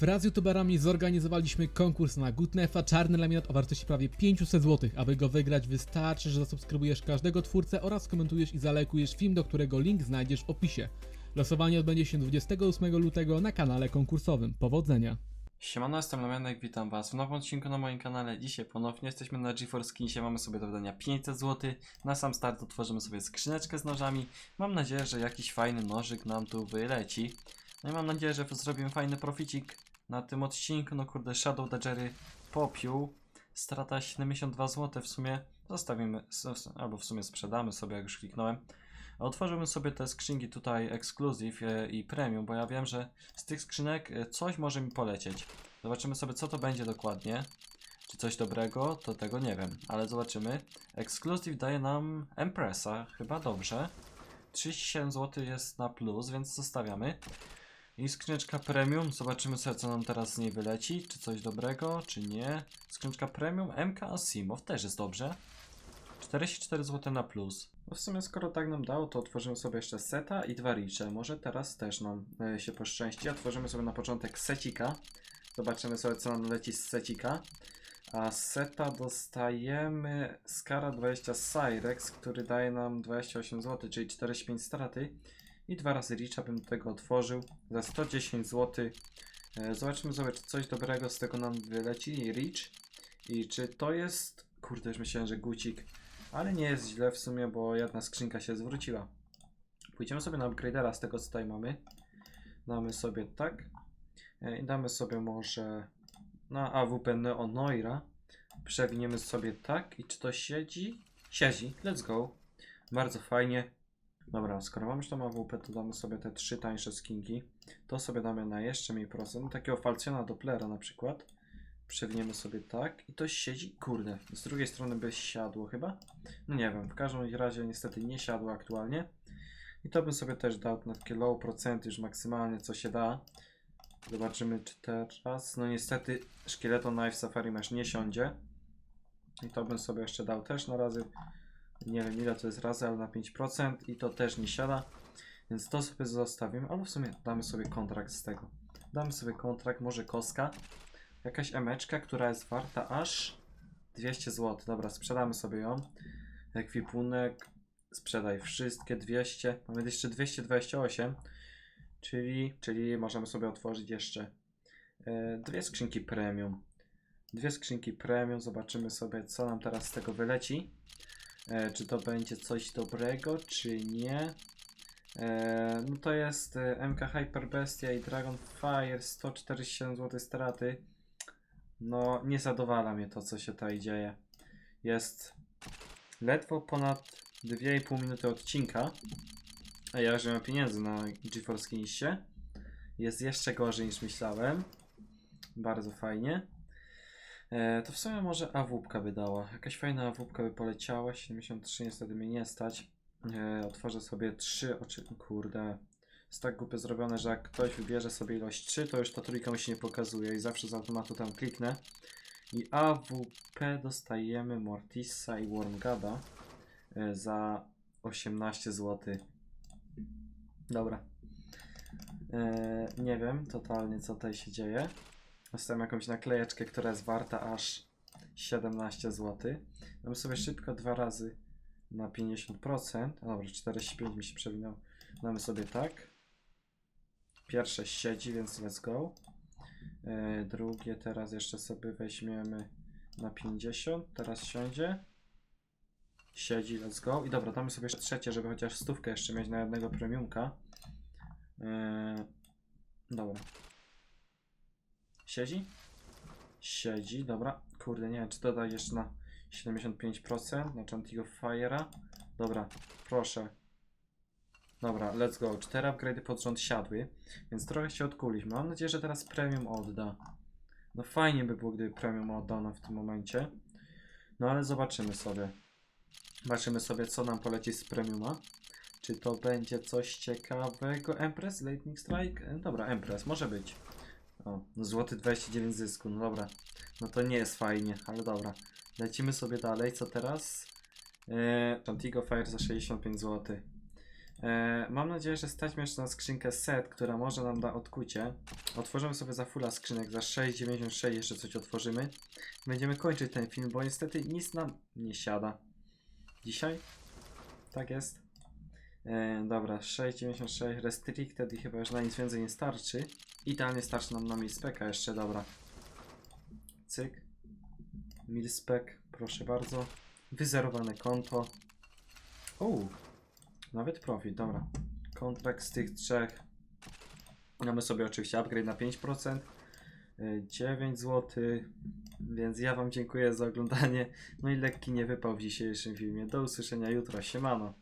Wraz z youtuberami zorganizowaliśmy konkurs na Gutnefa Czarny Laminat o wartości prawie 500 zł. Aby go wygrać wystarczy, że zasubskrybujesz każdego twórcę oraz komentujesz i zalajkujesz film, do którego link znajdziesz w opisie. Losowanie odbędzie się 28 lutego na kanale konkursowym. Powodzenia! Siemano, jestem Lemianek, witam was w nowym odcinku na moim kanale. Dzisiaj ponownie jesteśmy na GeForce Skinsie, mamy sobie do wydania 500 zł. Na sam start otworzymy sobie skrzyneczkę z nożami. Mam nadzieję, że jakiś fajny nożyk nam tu wyleci. No i mam nadzieję, że zrobimy fajny proficik na tym odcinku. No kurde, Shadow Dagery popiół. Strata 72 zł w sumie. Zostawimy, albo w sumie sprzedamy sobie, jak już kliknąłem. Otworzyłbym sobie te skrzynki tutaj Exclusive e, i Premium, bo ja wiem, że z tych skrzynek e, coś może mi polecieć. Zobaczymy sobie, co to będzie dokładnie. Czy coś dobrego, to tego nie wiem, ale zobaczymy. Exclusive daje nam Empressa, chyba dobrze. 37 zł jest na plus, więc zostawiamy. I skrzyneczka premium, zobaczymy sobie, co nam teraz z niej wyleci. Czy coś dobrego, czy nie. Skrzyneczka premium, MK Asimov też jest dobrze. 44 zł na plus. No w sumie skoro tak nam dało, to otworzymy sobie jeszcze seta i dwa ricze. Może teraz też nam e, się poszczęści. Otworzymy sobie na początek secika. Zobaczymy sobie co nam leci z secika. A z seta dostajemy Skara 20 Cyrex, który daje nam 28 zł, czyli 45 straty. I dwa razy Richa bym tego otworzył za 110 zł. E, Zobaczymy sobie, czy coś dobrego z tego nam wyleci. Rich. I czy to jest. Kurde, już myślałem, że gucik. Ale nie jest źle w sumie, bo jedna skrzynka się zwróciła. Pójdziemy sobie na upgradera z tego, co tutaj mamy. Damy sobie tak. E, I damy sobie może na AWP Neonoira. Przewiniemy sobie tak. I czy to siedzi? Siedzi. Let's go. Bardzo fajnie. Dobra, skoro mamy już tą AWP, to damy sobie te trzy tańsze skinki. To sobie damy na jeszcze mniej procent. Takiego falcjona Dopplera na przykład. Przewiniemy sobie tak. I to siedzi. Kurde. Z drugiej strony by siadło chyba. No nie wiem. W każdym razie niestety nie siadło aktualnie. I to bym sobie też dał na takie low procenty już maksymalnie co się da. Zobaczymy czy teraz. No niestety Szkieleton Knife Safari Mesh nie siądzie. I to bym sobie jeszcze dał też na razy. Nie wiem ile to jest razy, ale na 5%. I to też nie siada. Więc to sobie zostawimy. Albo w sumie damy sobie kontrakt z tego. Damy sobie kontrakt, może koska. Jakaś emeczka, która jest warta aż 200 zł. Dobra, sprzedamy sobie ją. Ekwipunek. Sprzedaj wszystkie 200. Mamy jeszcze 228. Czyli, czyli możemy sobie otworzyć jeszcze e, dwie skrzynki premium. Dwie skrzynki premium. Zobaczymy sobie, co nam teraz z tego wyleci. E, czy to będzie coś dobrego, czy nie. E, no to jest e, MK Hyper Bestia i Dragon Fire 147 zł straty. No, nie zadowala mnie to, co się tutaj dzieje. Jest ledwo ponad 2,5 minuty odcinka. A ja już nie mam pieniędzy na GeForce Skinsie. Jest jeszcze gorzej niż myślałem. Bardzo fajnie. E, to w sumie może AWP by dała. Jakaś fajna AWP by poleciała. 73 niestety mnie nie stać. E, otworzę sobie 3 oczy. Kurde. Jest tak głupie zrobione, że jak ktoś wybierze sobie ilość 3, to już ta trójka mi się nie pokazuje i zawsze z automatu tam kliknę. I AWP dostajemy Mortisa i Wormgada e, za 18 zł. Dobra. E, nie wiem totalnie co tutaj się dzieje. Dostałem jakąś naklejeczkę, która jest warta aż 17 zł. Damy sobie szybko dwa razy na 50%. A dobra, 45 mi się przewinął. Damy sobie tak. Pierwsze siedzi, więc let's go. E, drugie teraz jeszcze sobie weźmiemy na 50. Teraz siądzie. Siedzi, let's go. I dobra, damy sobie jeszcze trzecie, żeby chociaż stówkę jeszcze mieć na jednego premiumka. E, dobra. Siedzi? Siedzi, dobra. Kurde, nie wiem, czy dodać jeszcze na 75% na Chantigo Fire'a. Dobra, proszę. Dobra, let's go. Cztery upgrade'y pod rząd siadły, więc trochę się odkuliśmy. Mam nadzieję, że teraz premium odda. No fajnie by było, gdyby premium oddano w tym momencie. No ale zobaczymy sobie. Zobaczymy sobie, co nam poleci z premiuma. Czy to będzie coś ciekawego? Empress? Lightning Strike? E, Dobra, Empress, może być. O, złoty 29 zysku, no dobra. No to nie jest fajnie, ale dobra. Lecimy sobie dalej, co teraz? Eee, Antigo Fire za 65 zł. E, mam nadzieję, że stać jeszcze na skrzynkę set, która może nam da odkucie. Otworzymy sobie za fulla skrzynek, za 6,96 jeszcze coś otworzymy. Będziemy kończyć ten film, bo niestety nic nam nie siada. Dzisiaj? Tak jest. E, dobra, 6,96 restricted i chyba już na nic więcej nie starczy. Idealnie starczy nam na milspeka jeszcze, dobra. Cyk. Milspec, proszę bardzo. Wyzerowane konto. Uuu, nawet profit, dobra. Kontrakt z tych trzech. Mamy sobie oczywiście upgrade na 5%. y, 9 zł. Więc ja Wam dziękuję za oglądanie. No i lekki nie wypał w dzisiejszym filmie. Do usłyszenia jutro. Siemano.